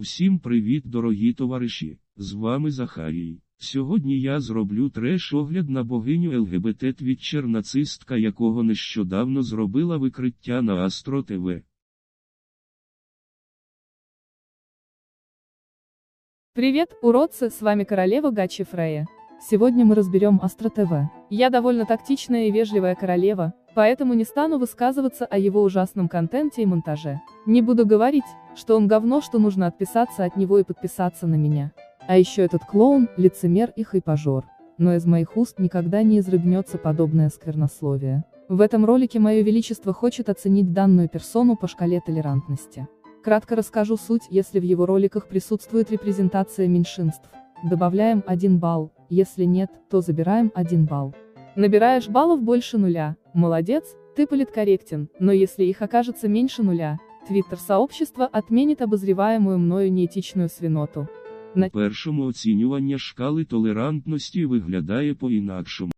Всім привіт, дорогі товариші! З вами Захарій. Сьогодні я зроблю треш-огляд на богиню ЛГБТ твітчер нацистка, якого нещодавно зробила викриття на Астро ТВ. Привет, уродцы, с вами королева Гачи Фрея. Сегодня мы разберем Астро ТВ. Я довольно тактичная и вежливая королева, поэтому не стану высказываться о его ужасном контенте и монтаже. Не буду говорить, что он говно, что нужно отписаться от него и подписаться на меня. А еще этот клоун, лицемер и хайпажор. Но из моих уст никогда не изрыгнется подобное сквернословие. В этом ролике Мое Величество хочет оценить данную персону по шкале толерантности. Кратко расскажу суть, если в его роликах присутствует репрезентация меньшинств. Добавляем 1 балл, если нет, то забираем 1 балл. Набираешь баллов больше нуля, молодец, ты политкорректен, но если их окажется меньше нуля, твиттер-сообщество отменит обозреваемую мною неэтичную свиноту. У першому оцінювання шкали толерантності виглядає по-інакшому.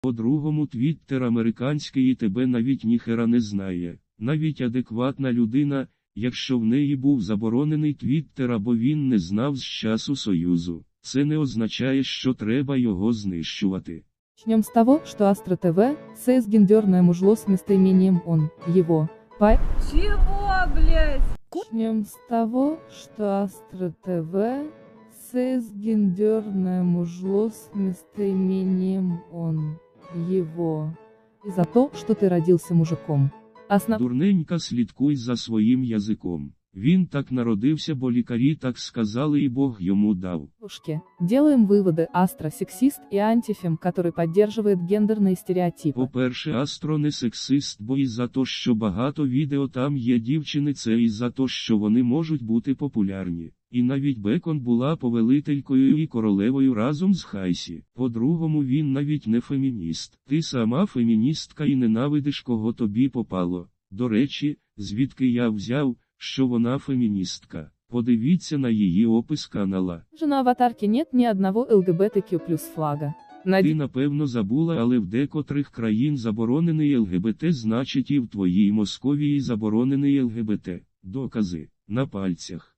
По-другому твіттер американський і тебе навіть ніхера не знає. Навіть адекватна людина, якщо в неї був заборонений твіттер або він не знав з часу Союзу, це не означає, що треба його знищувати. Начнем с того, что Астро ТВ, цисгендерное мужло с местоимением он, его, по... Чего, блядь? Начнем с того, что Астро ТВ, цисгендерное мужло с местоимением он, его. И за то, что ты родился мужиком. Основ... Дурненька слідкуй за своїм язиком. Він так народився, бо лікарі так сказали і Бог йому дав. Девушки, делаем выводы, Астро сексист и антифем, который поддерживает гендерные стереотипы. По-перше, Астро не сексист, бо і за то, що багато відео там є дівчини, це і за то, що вони можуть бути популярні. І навіть Бекон була повелителькою і королевою разом з Хайсі. По-другому, він навіть не фемініст. Ти сама феміністка і ненавидиш, кого тобі попало. До речі, звідки я взяв, що вона феміністка. Подивіться на її опис канала. Же на аватарке нет ни одного ЛГБТQ плюс флага. На Ти напевно забула, але в декотрих країн заборонений ЛГБТ, значить і в твоїй Московії заборонений ЛГБТ. Докази на пальцях.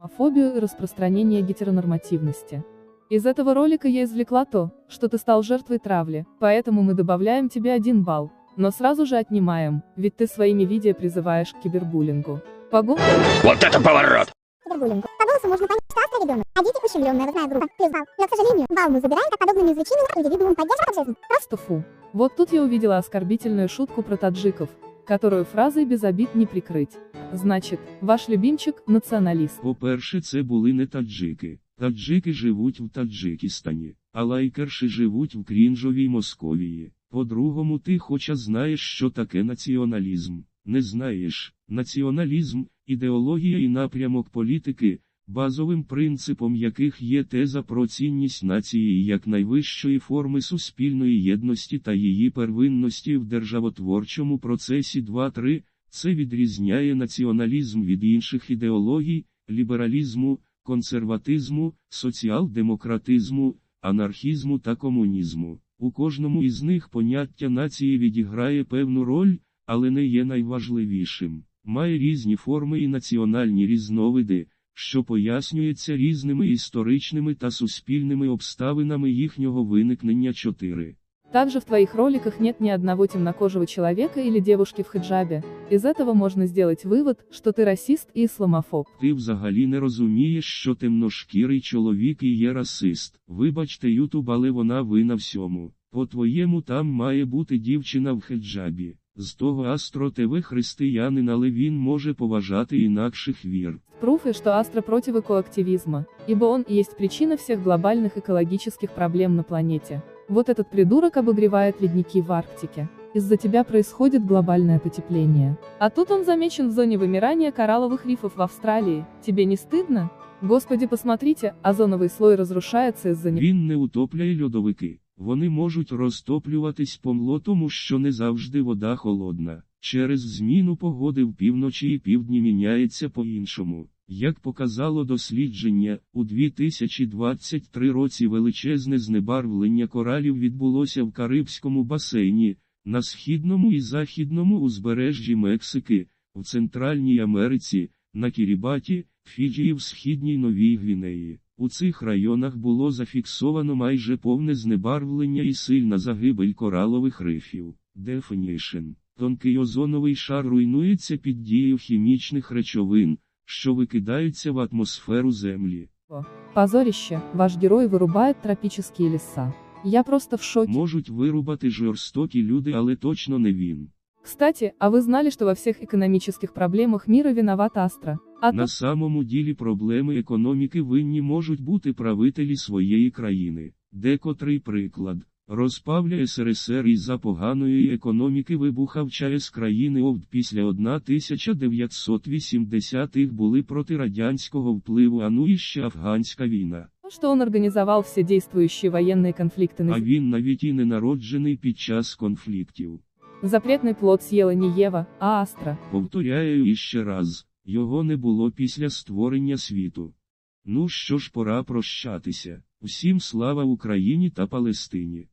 гомофобию и распространение гетеронормативности. Из этого ролика я извлекла то, что ты стал жертвой травли, поэтому мы добавляем тебе один балл, но сразу же отнимаем, ведь ты своими видео призываешь к кибербуллингу. Погу... Вот это поворот! кибербуллингу. По голосу можно понять, что Астра ребенок, а дети ущемленная родная группа. Плюс балл. Но, к сожалению, балл мы забираем, как подобными извлечениями индивидуум поддерживает жизнь. Просто фу. Вот тут я увидела оскорбительную шутку про таджиков, которую фразой без обид не прикрыть. Значит, ваш любимчик – националист. По-перше, це були не таджики. Таджики живуть в Таджикистані, а лайкерші живуть в крінжовій Московії. По-другому, ти хоча знаєш, що таке націоналізм. Не знаєш, націоналізм, ідеологія і напрямок політики, базовим принципом яких є теза про цінність нації як найвищої форми суспільної єдності та її первинності в державотворчому процесі 2-3, це відрізняє націоналізм від інших ідеологій, лібералізму, консерватизму, соціал-демократизму, анархізму та комунізму. У кожному із них поняття нації відіграє певну роль, але не є найважливішим. Має різні форми і національні різновиди, що пояснюється різними історичними та суспільними обставинами їхнього виникнення 4. Также в твоих роликах нет ни одного темнокожего человека или девушки в хиджабе. Из этого можно сделать вывод, что ты расист и исламофоб. Ти взагалі не розумієш, що темношкірий чоловік і є расист. Вибачте, Ютуб, але вона вина всьому. По-твоєму, там має бути дівчина в хеджабі. З того Астро ТВ християнин, але він може поважати інакших вір. Пруфы, что Астра против экоактивизма, ибо он и есть причина всех глобальных экологических проблем на планете. Вот этот придурок обогревает ледники в Арктике. Из-за тебя происходит глобальное потепление. А тут он замечен в зоне вымирания коралловых рифов в Австралии. Тебе не стыдно? Господи, посмотрите, озоновый слой разрушается из-за него. Він не утопляє льодовики. Вони можуть розтоплюватись помло, тому що не завжди вода холодна. Через зміну погоди в півночі і півдні міняється по-іншому. Як показало дослідження, у 2023 році величезне знебарвлення коралів відбулося в Карибському басейні, На східному і західному узбережжі Мексики, в Центральній Америці, на Кірібаті, Фіджі і в Східній Новій Гвінеї. У цих районах було зафіксовано майже повне знебарвлення і сильна загибель коралових рифів. Definition. Тонкий озоновий шар руйнується під дією хімічних речовин, що викидаються в атмосферу Землі. Позорище, ваш герой вырубает тропические леса. Я просто в шоке. Можуть вирубати жорстокі люди, але точно не він. Кстати, а вы знали, что во всех экономических проблемах мира виноват Астра? А На то, самому ділі проблеми економіки винні можуть бути правителі своєї країни. Декотрий приклад. Розпавля СРСР із-за поганої економіки вибухав ЧАЕС країни ОВД після 1980-х були проти радянського впливу, а ну і ще афганська війна. что он организовал все действующие военные конфликты на А Земле. він навіть і не народжений під час конфліктів. Запретный плод съела не Ева, а Астра. Повторяю іще раз, його не було після створення світу. Ну що ж пора прощатися. Усім слава Україні та Палестині.